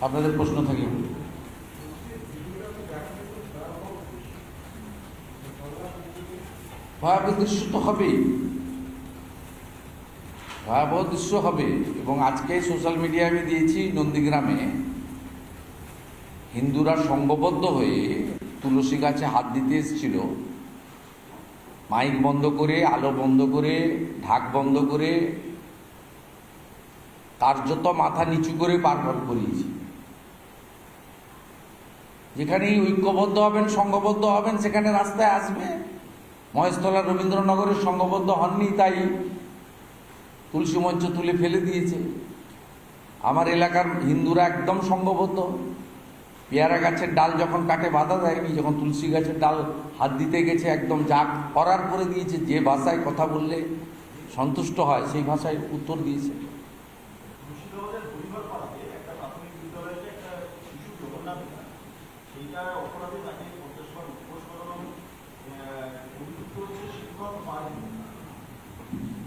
আপনাদের প্রশ্ন থাকলে। ভয়াবহ দৃশ্য তো হবেই। ভয়াবহ দৃশ্য হবে। এবং আজকে সোশ্যাল মিডিয়ায় আমি দিয়েছি নন্দীগ্রামে। হিন্দুরা সংঘবদ্ধ হয়ে তুলসী গাছে হাত দিতে এসেছিল। মাইক বন্ধ করে, আলো বন্ধ করে, ঢাক বন্ধ করে, কার্যত মাথা নিচু করে পার পার করিয়েছি। যেখানেই ঐক্যবদ্ধ হবেন, সংঘবদ্ধ হবেন, সেখানে রাস্তায় আসবে। মহেশতলা রবীন্দ্রনগরের সংঘবদ্ধ হননি, তাই তুলসী মঞ্চ তুলে ফেলে দিয়েছে। আমার এলাকার হিন্দুরা একদম সংঘবদ্ধ। পেয়ারা গাছের ডাল যখন কাটে বাধা দেয়নি, যখন তুলসী গাছের ডাল হাত দিতে গেছে, একদম যা করার করে দিয়েছে, যে ভাষায় কথা বললে সন্তুষ্ট হয়, সেই ভাষায় উত্তর দিয়েছে। অপরাধে তাকে উপোস করানো অভিযুক্ত হচ্ছে শিক্ষক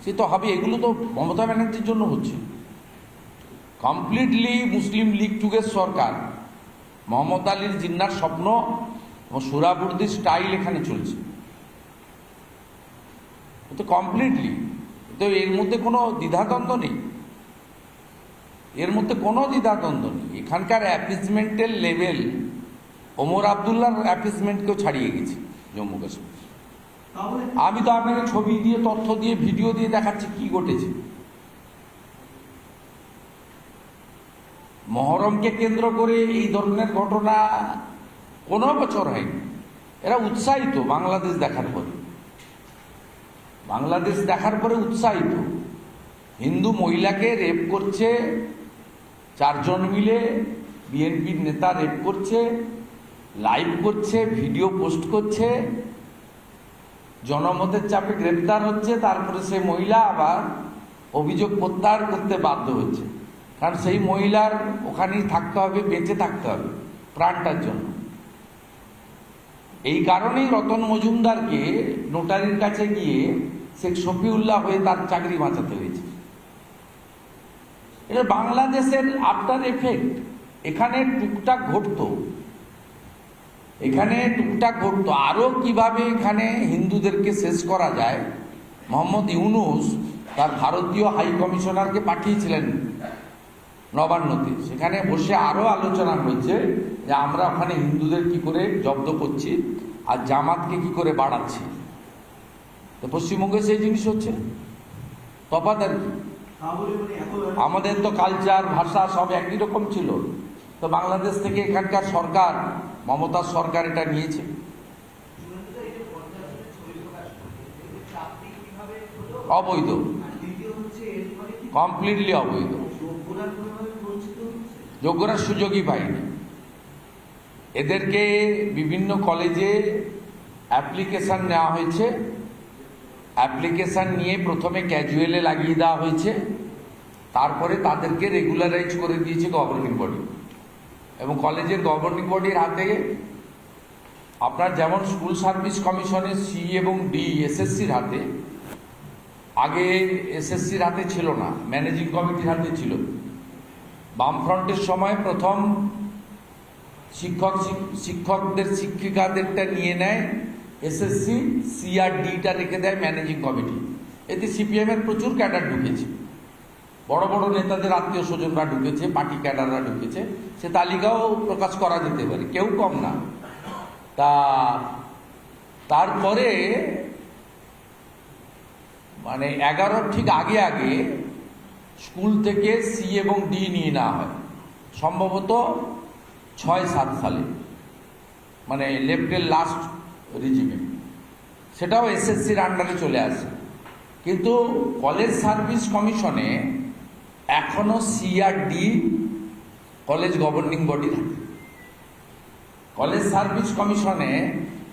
সে তো হবে, এগুলো তো মমতা ব্যানার্জির জন্য হচ্ছে। কমপ্লিটলি মুসলিম লীগ যুগের সরকার। মোহাম্মদ আলীর জিন্নার স্বপ্ন এবং সুরাবুর্দির স্টাইল এখানে চলছে। তো কমপ্লিটলি তো এর মধ্যে কোনো দ্বিধাদ্বন্দ্ব নেই। এর মধ্যে কোনো দ্বিধাদ্বন্দ্ব নেই। এখানকার অ্যাপিসমেন্টের লেভেল ওমর আবদুল্লার অ্যাপিসমেন্টকেও ছাড়িয়ে গেছে জম্মু কাশ্মীর। আমি তো আপনাকে ছবি দিয়ে, তথ্য দিয়ে ভিডিও দিয়ে দেখাচ্ছি কি ঘটেছে। মহরমকে কেন্দ্র করে এই ধরনের ঘটনা কোনো বছর হয়নি। এরা উৎসাহিত বাংলাদেশ দেখার পরে। বাংলাদেশ দেখার পরে উৎসাহিত। হিন্দু মহিলাকে রেপ করছে, চারজন মিলে বিএনপির নেতা রেপ করছে লাইভ করছে, ভিডিও পোস্ট করছে, জনমতের চাপে গ্রেপ্তার হচ্ছে, তারপরে সেই মহিলা আবার অভিযোগ প্রত্যাহার করতে বাধ্য হচ্ছে। কারণ সেই মহিলার ওখানেই থাকতে হবে, বেঁচে থাকতে হবে, প্রাণটার জন্য। এই কারণেই রতন মজুমদারকে নোটারির কাছে গিয়ে শেখ শফিউল্লাহ হয়ে তার চাকরি বাঁচাতে হয়েছে। এটা বাংলাদেশের আফটার এফেক্ট এখানে টুকটাক ঘটতো। এখানে টুকটাক ঘটতো। আরও কীভাবে এখানে হিন্দুদেরকে শেষ করা যায়? মোহাম্মদ ইউনুস তার ভারতীয় হাই কমিশনারকে পাঠিয়েছিলেন নবান্নতে। সেখানে বসে আরও আলোচনা হয়েছে যে আমরা ওখানে হিন্দুদের কি করে জব্দ করছি আর জামাতকে কি করে বাড়াচ্ছি। তো পশ্চিমবঙ্গে সেই জিনিস হচ্ছে। তফাৎ আর কি? আমাদের তো কালচার ভাষা সব একই রকম ছিল। তো বাংলাদেশ থেকে এখানকার সরকার মমতার সরকার এটা নিয়েছে। অবৈধ। কমপ্লিটলি অবৈধ। যোগ্যরা সুযোগই পায়নি। এদেরকে বিভিন্ন কলেজে অ্যাপ্লিকেশান নেওয়া হয়েছে। অ্যাপ্লিকেশান নিয়ে প্রথমে ক্যাজুয়ালে লাগিয়ে দেওয়া হয়েছে। তারপরে তাদেরকে রেগুলারাইজ করে দিয়েছে গভর্নিং বডি এবং কলেজের গভর্নিং বডির হাতে আপনার যেমন স্কুল সার্ভিস কমিশনের সি এবং ডি এসএসসির হাতে, আগে এসএসসির হাতে ছিল না ম্যানেজিং কমিটির হাতে ছিল। বামফ্রন্টের সময় প্রথম শিক্ষক শিক্ষকদের শিক্ষিকাদেরটা নিয়ে নেয় এসএসসি সিআরডিটা রেখে দেয় ম্যানেজিং কমিটি এতে সিপিএমের প্রচুর ক্যাডার ঢুকেছে। বড় বড় নেতাদের আত্মীয় স্বজনরা ঢুকেছে, পার্টি ক্যাডাররা ঢুকেছে, সে তালিকাও প্রকাশ করা যেতে পারে, কেউ কম না। তা তারপরে মানে এগারোর ঠিক আগে আগে স্কুল থেকে সি এবং ডি নিয়ে নেওয়া হয়। সম্ভবত ছয় সাত সালে। মানে লেফটের লাস্ট রিজিমে সেটাও এসএসসির আন্ডারে চলে আসে। কিন্তু কলেজ সার্ভিস কমিশনে এখনও সিআরডি কলেজ গভর্নিং বডি থাকে কলেজ সার্ভিস কমিশনে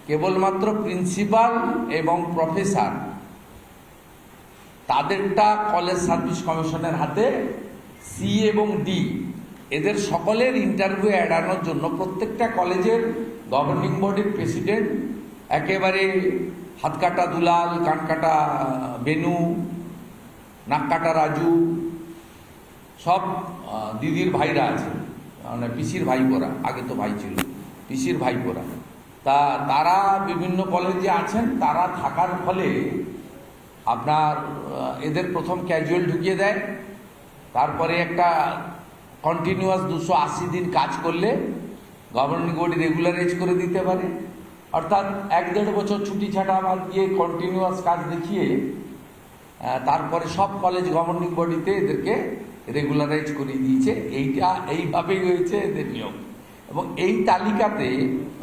কেবলমাত্র প্রিন্সিপাল এবং প্রফেসর তাদেরটা কলেজ সার্ভিস কমিশনের হাতে সি এবং ডি এদের সকলের ইন্টারভিউ এড়ানোর জন্য প্রত্যেকটা কলেজের গভর্নিং বডির প্রেসিডেন্ট একেবারে হাত কাটা দুলাল কান কাটা বেনু নাক কাটা রাজু সব দিদির ভাইরা আছে। মানে পিসির ভাইপোরা, আগে তো ভাই ছিল। পিসির ভাইপোরা। তা তারা বিভিন্ন কলেজে আছেন, তারা থাকার ফলে আপনার এদের প্রথম ক্যাজুয়াল ঢুকিয়ে দেয়। তারপরে একটা কন্টিনিউয়াস দুশো আশি দিন কাজ করলে গভর্নিং বডি রেগুলারাইজ করে দিতে পারে। অর্থাৎ এক দেড় বছর ছুটি ছাটা বাদ দিয়ে কন্টিনিউয়াস কাজ দেখিয়ে তারপরে সব কলেজ গভর্নিং বডিতে এদেরকে রেগুলারাইজ করে দিয়েছে, এইটা এইভাবেই হয়েছে এদের নিয়ম। এবং এই তালিকাতে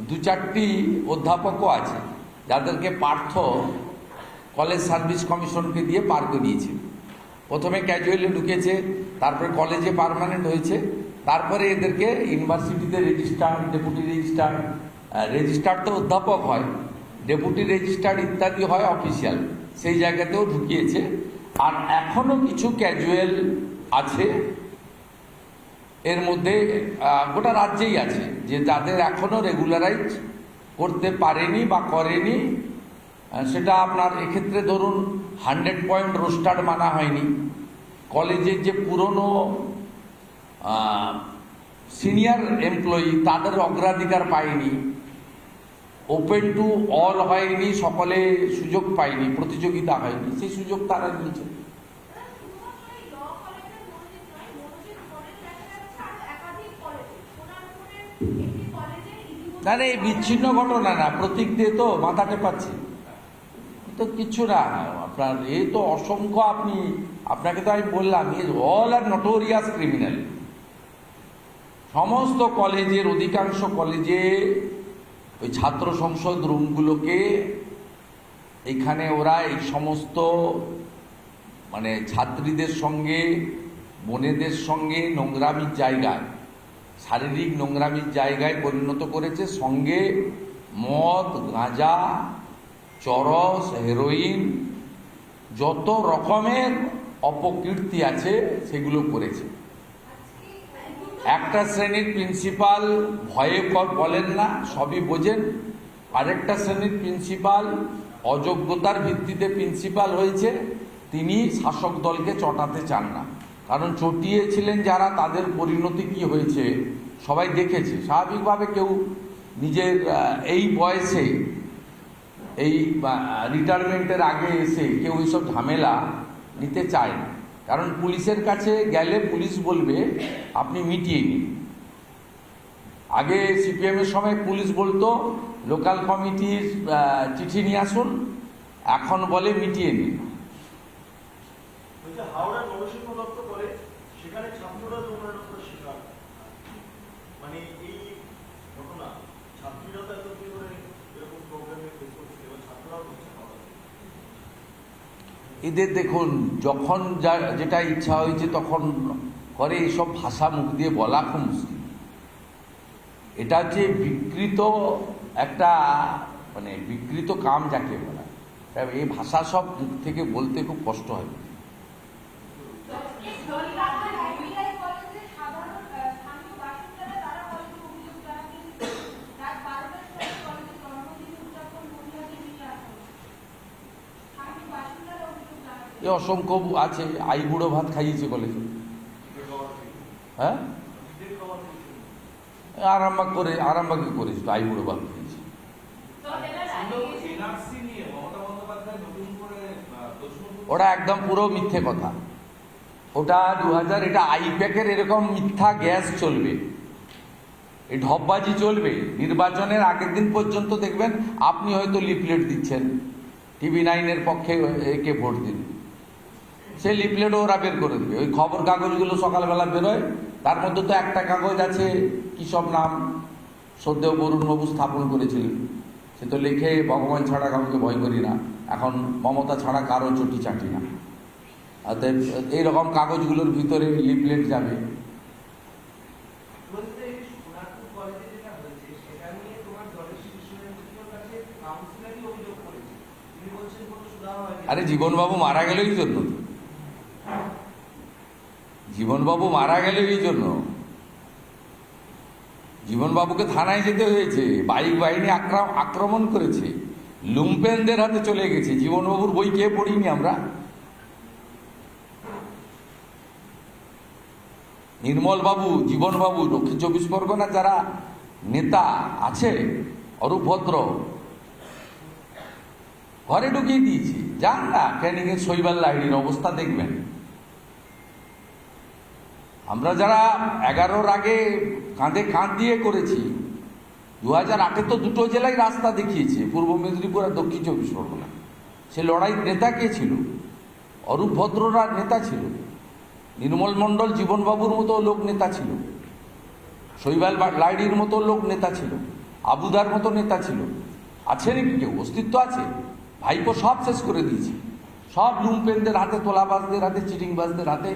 দু চারটি অধ্যাপকও আছে, যাদেরকে পার্থ কলেজ সার্ভিস কমিশনকে দিয়ে পার করিয়েছে। প্রথমে ক্যাজুয়ালি ঢুকেছে, তারপরে কলেজে পার্মানেন্ট হয়েছে, তারপরে এদেরকে ইউনিভার্সিটিতে রেজিস্ট্রার ডেপুটি রেজিস্ট্রার রেজিস্ট্রার তো অধ্যাপক হয় ডেপুটি রেজিস্ট্রার ইত্যাদি হয় অফিসিয়াল সেই জায়গাতেও ঢুকিয়েছে। আর এখনও কিছু ক্যাজুয়াল আছে, এর মধ্যে গোটা রাজ্যেই আছে, যে যাদের এখনও রেগুলারাইজ করতে পারেনি বা করেনি সেটা আপনার এক্ষেত্রে ধরুন হান্ড্রেড পয়েন্ট রোস্টার মানা হয়নি। কলেজের যে পুরনো সিনিয়র এমপ্লয়ি তাদের অগ্রাধিকার পায়নি ওপেন টু অল হয়নি, সকলে সুযোগ পায়নি, প্রতিযোগিতা হয়নি, সেই সুযোগ তারা নিয়েছে। না না, এই বিচ্ছিন্ন ঘটনা না, প্রতীক দিয়ে তো মাথা টেপাচ্ছে। তো কিচ্ছু না, আপনার এই তো অসংখ্য আপনি, আপনাকে তো আমি বললাম is all are notorious criminal. সমস্ত কলেজের, অধিকাংশ কলেজে ওই ছাত্র সংসদ রুমগুলোকে এখানে ওরা এই সমস্ত মানে ছাত্রীদের সঙ্গে, বোনেদের সঙ্গে নোংরামির জায়গায় শারীরিক নোংরামির জায়গায় পরিণত করেছে। সঙ্গে মদ, গাঁজা, চরস, হেরোইন, যত রকমের অপকীর্তি আছে, সেগুলো করেছে। একটা শ্রেণির প্রিন্সিপাল ভয়ে বলেন না, সবই বোঝেন। আরেকটা শ্রেণির প্রিন্সিপাল অযোগ্যতার ভিত্তিতে প্রিন্সিপাল হয়েছে। তিনি শাসক দলকে চটাতে চান না। কারণ চটিয়েছিলেন যারা, তাদের পরিণতি কি হয়েছে সবাই দেখেছে। স্বাভাবিকভাবে কেউ নিজের এই বয়সে, এই রিটায়ারমেন্টের আগে এসে কেউ এইসব ঝামেলা নিতে চায় না। কারণ পুলিশের কাছে গেলে পুলিশ বলবে, আপনি মিটিয়ে নিন। আগে সিপিএমের সময় পুলিশ বলতো, লোকাল কমিটির চিঠি নিয়ে আসুন, এখন বলে মিটিয়ে নিন। হাওড়া জনশিল্প দপ্তর করে সেখানে ছাত্ররা যৌন করে শিকার মানে এই ঘটনা ছাত্রীরা তো এতদিন ধরে এরকম প্রোগ্রামে ফেস করছে এবার ছাত্ররাও করছে হাওড়া এদের দেখুন, যখন যা, যেটা ইচ্ছা হয়েছে তখন করে, এসব ভাষা মুখ দিয়ে বলা খুব মুশকিল। এটা হচ্ছে বিকৃত একটা মানে বিকৃত কাম যাকে বলা। এই ভাষা সব মুখ থেকে বলতে খুব কষ্ট হয়। এ অসংখ্য আছে, আই বুড়ো ভাত খাইয়েছে কলেজে হ্যাঁ? আরামবাগ করে, আরামবাগে করেছিল আই বুড়ো ভাত খাইয়েছে। ওটা একদম পুরো মিথ্যে কথা। ওটা দু হাজার এটা আইপ্যাকের এরকম মিথ্যা গ্যাস চলবে। এই ঢপবাজি চলবে। নির্বাচনের আগের দিন পর্যন্ত দেখবেন, আপনি হয়তো লিফলেট দিচ্ছেন। টিভি নাইনের পক্ষে একে ভোট দিন সেই লিফলেটও ওরা বের করে দেবে। ওই খবর কাগজগুলো সকালবেলা বেরোয় তার মধ্যে তো একটা কাগজ আছে কী সব নাম? সদ্যেও বরুণবাবু স্থাপন করেছিলেন। সে তো লিখে ভগবান ছাড়া কাউকে ভয় করি না। এখন মমতা ছাড়া কারও চটি চাটি না। অতএব এইরকম কাগজগুলোর ভিতরে লিফলেট যাবে। আরে জীবনবাবু মারা গেল এই জন্য তো। জীবনবাবু মারা গেল এই জন্য। জীবনবাবুকে থানায় যেতে হয়েছে, বাইক বাহিনী আক্রা- আক্রমণ করেছে। লুম্পেনদের হাতে চলে গেছে। জীবনবাবুর বই কে পড়িনি আমরা? নির্মলবাবু, জীবনবাবু, দক্ষিণ চব্বিশ পরগনা যারা নেতা আছে অরূপ ভদ্র ঘরে ঢুকিয়ে দিয়েছি। যান না ক্যানিং এর শৈবাল লাইনের অবস্থা দেখবেন। আমরা যারা এগারোর আগে কাঁধে কাঁধ দিয়ে করেছি দু হাজার আটে তো দুটো জেলায় রাস্তা দেখিয়েছে, পূর্ব মেদিনীপুর আর দক্ষিণ চব্বিশ পরগনা। সে লড়াই নেতা কে ছিল? অরূপ ভদ্ররা নেতা ছিল। নির্মল মণ্ডল জীবনবাবুর মতো লোক নেতা ছিল। শৈবাল লাইডির মতো লোক নেতা ছিল। আবুদার মতো নেতা ছিল। আছে নাকি কেউ? অস্তিত্ব আছে? ভাইপো সব শেষ করে দিয়েছে। সব লুম্পেনদের হাতে, তোলাবাজদের হাতে, চিটিংবাজদের হাতে।